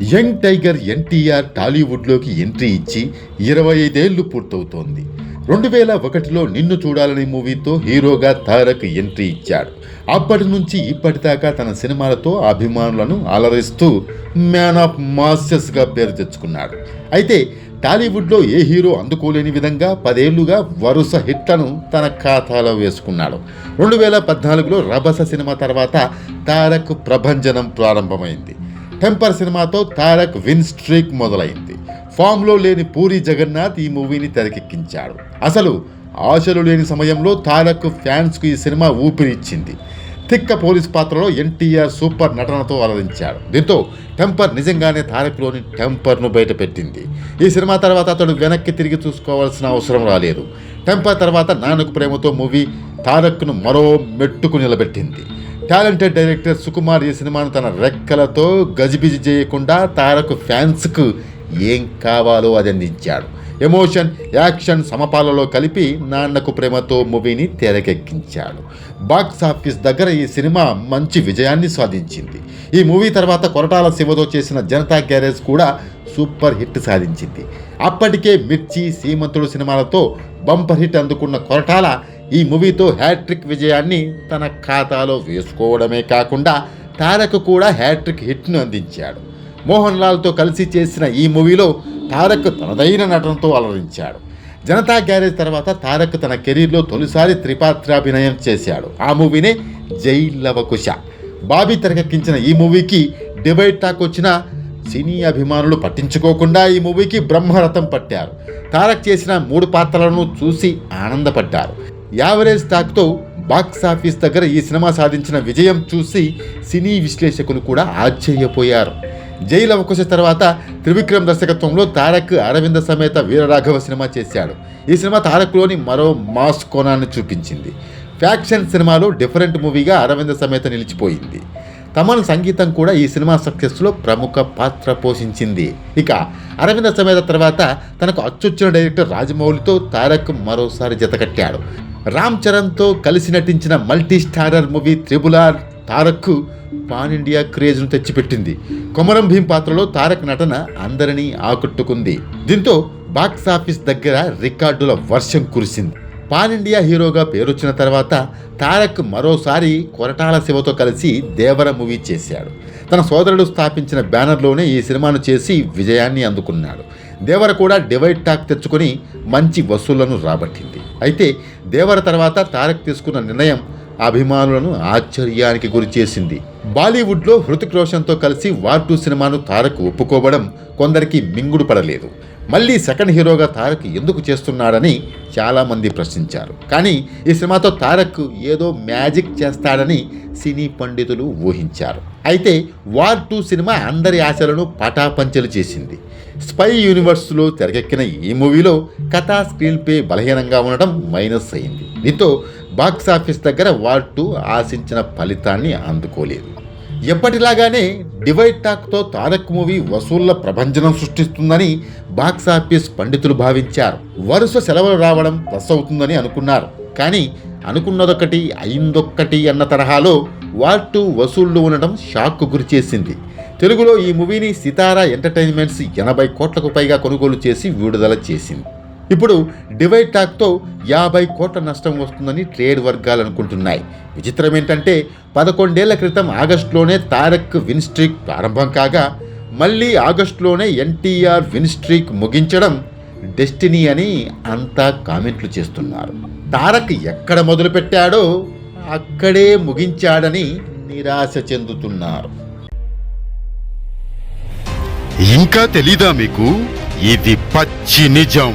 Young tiger NTR టాలీవుడ్లోకి entry ఇచ్చి ఇరవై ఐదేళ్ళు పూర్తవుతోంది. రెండు వేల ఒకటిలో నిన్ను చూడాలని మూవీతో హీరోగా తారక్ ఎంట్రీ ఇచ్చాడు. అప్పటి నుంచి ఇప్పటిదాకా తన సినిమాలతో అభిమానులను అలరిస్తూ మ్యాన్ ఆఫ్ మాస్టర్స్గా పేరు తెచ్చుకున్నాడు. అయితే టాలీవుడ్లో ఏ హీరో అందుకోలేని విధంగా పదేళ్ళుగా వరుస హిట్లను తన ఖాతాలో వేసుకున్నాడు. రెండు వేల పద్నాలుగులో రభస సినిమా తర్వాత తారక్ ప్రభంజనం ప్రారంభమైంది. టెంపర్ సినిమాతో తారక్ విన్ స్ట్రీక్ మొదలైంది. ఫామ్లో లేని పూరి జగన్నాథ్ ఈ మూవీని తెరకెక్కించాడు. అసలు ఆశలు లేని సమయంలో తారక్ ఫ్యాన్స్కు ఈ సినిమా ఊపిరిచ్చింది తిక్క పోలీస్ పాత్రలో ఎన్టీఆర్ సూపర్ నటనతో అలరించాడు. దీంతో టెంపర్ నిజంగానే తారక్లోని టెంపర్ను బయటపెట్టింది. ఈ సినిమా తర్వాత అతడు వెనక్కి తిరిగి చూసుకోవాల్సిన అవసరం రాలేదు. టెంపర్ తర్వాత నాన్నకు ప్రేమతో మూవీ తారక్ను మరో మెట్టుకు నిలబెట్టింది. టాలెంటెడ్ డైరెక్టర్ సుకుమార్ ఈ సినిమాను తన రెక్కలతో గజిబిజి చేయకుండా తారక్ ఫ్యాన్స్కు ఏం కావాలో అది అందించాడు. ఎమోషన్ యాక్షన్ సమపాలలో కలిపి నాన్నకు ప్రేమతో మూవీని తెరకెక్కించాడు. బాక్స్ ఆఫీస్ దగ్గర ఈ సినిమా మంచి విజయాన్ని సాధించింది. ఈ మూవీ తర్వాత కొరటాల శివతో చేసిన జనతా గ్యారేజ్ కూడా సూపర్ హిట్ సాధించింది. అప్పటికే మిర్చి సీమంతుడు సినిమాలతో బంపర్ హిట్ అందుకున్న కొరటాల ఈ మూవీతో హ్యాట్రిక్ విజయాన్ని తన ఖాతాలో వేసుకోవడమే కాకుండా తారక్ కూడా హ్యాట్రిక్ హిట్ను అందించాడు. మోహన్ లాల్తో కలిసి చేసిన ఈ మూవీలో తారక్ తనదైన నటనతో అలరించాడు. జనతా గ్యారేజ్ తర్వాత తారక్ తన కెరీర్లో తొలిసారి త్రిపాత్రాభినయం చేశాడు. ఆ మూవీనే జై లవకుశ బాబీ తెరకెక్కించిన ఈ మూవీకి డివైడ్ టాక్ వచ్చిన సినీ అభిమానులు పట్టించుకోకుండా ఈ మూవీకి బ్రహ్మరథం పట్టారు. తారక్ చేసిన మూడు పాత్రలను చూసి ఆనందపడ్డారు. యావరేజ్ టాక్తో బాక్స్ ఆఫీస్ దగ్గర ఈ సినిమా సాధించిన విజయం చూసి సినీ విశ్లేషకులు కూడా ఆశ్చర్యపోయారు. జైలు లవకుశ తర్వాత త్రివిక్రమ్ దర్శకత్వంలో తారక్ అరవింద సమేత వీరరాఘవ సినిమా చేశాడు. ఈ సినిమా తారక్లోని మరో మాస్ కోణాన్ని చూపించింది. ఫ్యాక్షన్ సినిమాలో డిఫరెంట్ మూవీగా అరవింద సమేత నిలిచిపోయింది. తమన్ సంగీతం కూడా ఈ సినిమా సక్సెస్లో ప్రముఖ పాత్ర పోషించింది. ఇక అరవింద సమేత తర్వాత తనకు అచ్చొచ్చిన డైరెక్టర్ రాజమౌళితో తారక్ మరోసారి జతకట్టాడు రామ్ చరణ్తో కలిసి నటించిన multi starrer movie triple R Tarak pan India క్రేజ్ను తెచ్చిపెట్టింది. కొమరం భీం పాత్రలో తారక్ నటన అందరినీ ఆకట్టుకుంది. దీంతో బాక్స్ ఆఫీస్ దగ్గర రికార్డుల వర్షం కురిసింది. పాన్ ఇండియా హీరోగా పేరొచ్చిన తర్వాత తారక్ మరోసారి కొరటాల శివతో కలిసి దేవర మూవీ చేశాడు. తన సోదరుడు స్థాపించిన బ్యానర్లోనే ఈ సినిమాను చేసి విజయాన్ని అందుకున్నాడు. దేవర కూడా డివైడ్ టాక్ తెచ్చుకొని మంచి వసూళ్ళను రాబట్టింది. అయితే దేవర తర్వాత తారక్ తీసుకున్న నిర్ణయం అభిమానులను ఆశ్చర్యానికి గురి చేసింది. బాలీవుడ్లో హృతిక్ రోషన్తో కలిసి వార్ టూ సినిమాను తారక్ ఒప్పుకోవడం కొందరికి మింగుడు పడలేదు. మళ్ళీ సెకండ్ హీరోగా తారక్ ఎందుకు చేస్తున్నాడని చాలామంది ప్రశ్నించారు. కానీ ఈ సినిమాతో తారక్ ఏదో మ్యాజిక్ చేస్తాడని సినీ పండితులు ఊహించారు. అయితే వార్ టూ సినిమా అందరి ఆశలను పటాపంచలు చేసింది. స్పై యూనివర్స్లో తెరకెక్కిన ఈ మూవీలో కథా స్క్రీన్ పే బలహీనంగా ఉండడం మైనస్ అయింది. దీంతో బాక్స్ ఆఫీస్ దగ్గర వార్ టూ ఆశించిన ఫలితాన్ని అందుకోలేదు. ఎప్పటిలాగానే డివైడ్ టాక్తో తారక్ మూవీ వసూళ్ళ ప్రభంజనం సృష్టిస్తుందని బాక్స్ ఆఫీస్ పండితులు భావించారు. వరుస సెలవులు రావడం ప్లస్ అవుతుందని అనుకున్నారు. కానీ అనుకున్నదొకటి అయిందొక్కటి అన్న తరహాలో వార్ టూ వసూళ్ళు ఉండడం షాక్కు గురిచేసింది తెలుగులో ఈ మూవీని సితారా ఎంటర్టైన్మెంట్స్ ఎనభై కోట్లకు పైగా కొనుగోలు చేసి విడుదల చేసింది. ఇప్పుడు డివైడ్ టాక్తో యాభై కోట్ల నష్టం వస్తుందని ట్రేడ్ వర్గాలు అనుకుంటున్నాయి. విచిత్రం ఏంటంటే పదకొండేళ్ళ క్రితం ఆగస్టులోనే తారక్ విన్స్ట్రీక్ ప్రారంభం కాగా మళ్ళీ ఆగస్టులోనే ఎన్టీఆర్ విన్ స్ట్రీక్ ముగించడం డెస్టినీ అని అంతా కామెంట్లు చేస్తున్నారు. తారక్ ఎక్కడ మొదలుపెట్టాడో అక్కడే ముగించాడని నిరాశ చెందుతున్నారు. ఇంకా తెలీదా మీకు? ఇది పచ్చి నిజం.